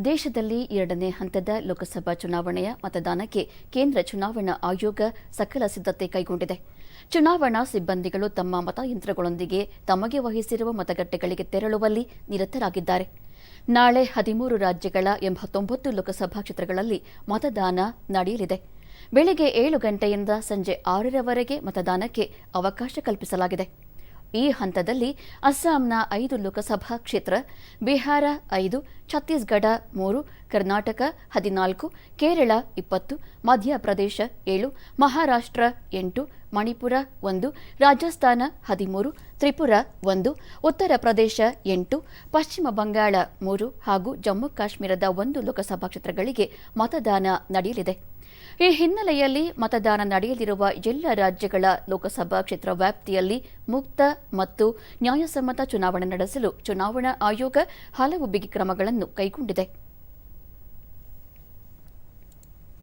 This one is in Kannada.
ದೇಶದಲ್ಲಿ ಎರಡನೇ ಹಂತದ ಲೋಕಸಭಾ ಚುನಾವಣೆಯ ಮತದಾನಕ್ಕೆ ಕೇಂದ್ರ ಚುನಾವಣಾ ಆಯೋಗ ಸಕಲ ಸಿದ್ಧತೆ ಕೈಗೊಂಡಿದೆ. ಚುನಾವಣಾ ಸಿಬ್ಬಂದಿಗಳು ತಮ್ಮ ಮತಯಂತ್ರಗಳೊಂದಿಗೆ ತಮಗೆ ವಹಿಸಿರುವ ಮತಗಟ್ಟೆಗಳಿಗೆ ತೆರಳುವಲ್ಲಿ ನಿರತರಾಗಿದ್ದಾರೆ. ನಾಳೆ ಹದಿಮೂರು ರಾಜ್ಯಗಳ ಎಂಬತ್ತೊಂಬತ್ತು ಲೋಕಸಭಾ ಕ್ಷೇತ್ರಗಳಲ್ಲಿ ಮತದಾನ ನಡೆಯಲಿದೆ. ಬೆಳಗ್ಗೆ ಏಳು ಗಂಟೆಯಿಂದ ಸಂಜೆ ಆರರವರೆಗೆ ಮತದಾನಕ್ಕೆ ಅವಕಾಶ ಕಲ್ಪಿಸಲಾಗಿದೆ. ಈ ಹಂತದಲ್ಲಿ ಅಸ್ಸಾಂನ ಐದು ಲೋಕಸಭಾ ಕ್ಷೇತ್ರ, ಬಿಹಾರ ಐದು, ಛತ್ತೀಸ್ಗಢ ಮೂರು, ಕರ್ನಾಟಕ ಹದಿನಾಲ್ಕು, ಕೇರಳ ಇಪ್ಪತ್ತು, ಮಧ್ಯಪ್ರದೇಶ ಏಳು, ಮಹಾರಾಷ್ಟ್ರ ಎಂಟು, ಮಣಿಪುರ ಒಂದು, ರಾಜಸ್ಥಾನ ಹದಿಮೂರು, ತ್ರಿಪುರ ಒಂದು, ಉತ್ತರ ಪ್ರದೇಶ ಎಂಟು, ಪಶ್ಚಿಮ ಬಂಗಾಳ ಮೂರು ಹಾಗೂ ಜಮ್ಮು ಕಾಶ್ಮೀರದ ಒಂದು ಲೋಕಸಭಾ ಕ್ಷೇತ್ರಗಳಿಗೆ ಮತದಾನ ನಡೆಯಲಿದೆ. ಈ ಹಿನ್ನೆಲೆಯಲ್ಲಿ ಮತದಾನ ನಡೆಯಲಿರುವ ಎಲ್ಲ ರಾಜ್ಯಗಳ ಲೋಕಸಭಾ ಕ್ಷೇತ್ರ ವ್ಯಾಪ್ತಿಯಲ್ಲಿ ಮುಕ್ತ ಮತ್ತು ನ್ಯಾಯಸಮ್ಮತ ಚುನಾವಣೆ ನಡೆಸಲು ಚುನಾವಣಾ ಆಯೋಗ ಹಲವು ಬಿಗಿ ಕ್ರಮಗಳನ್ನು ಕೈಗೊಂಡಿದೆ.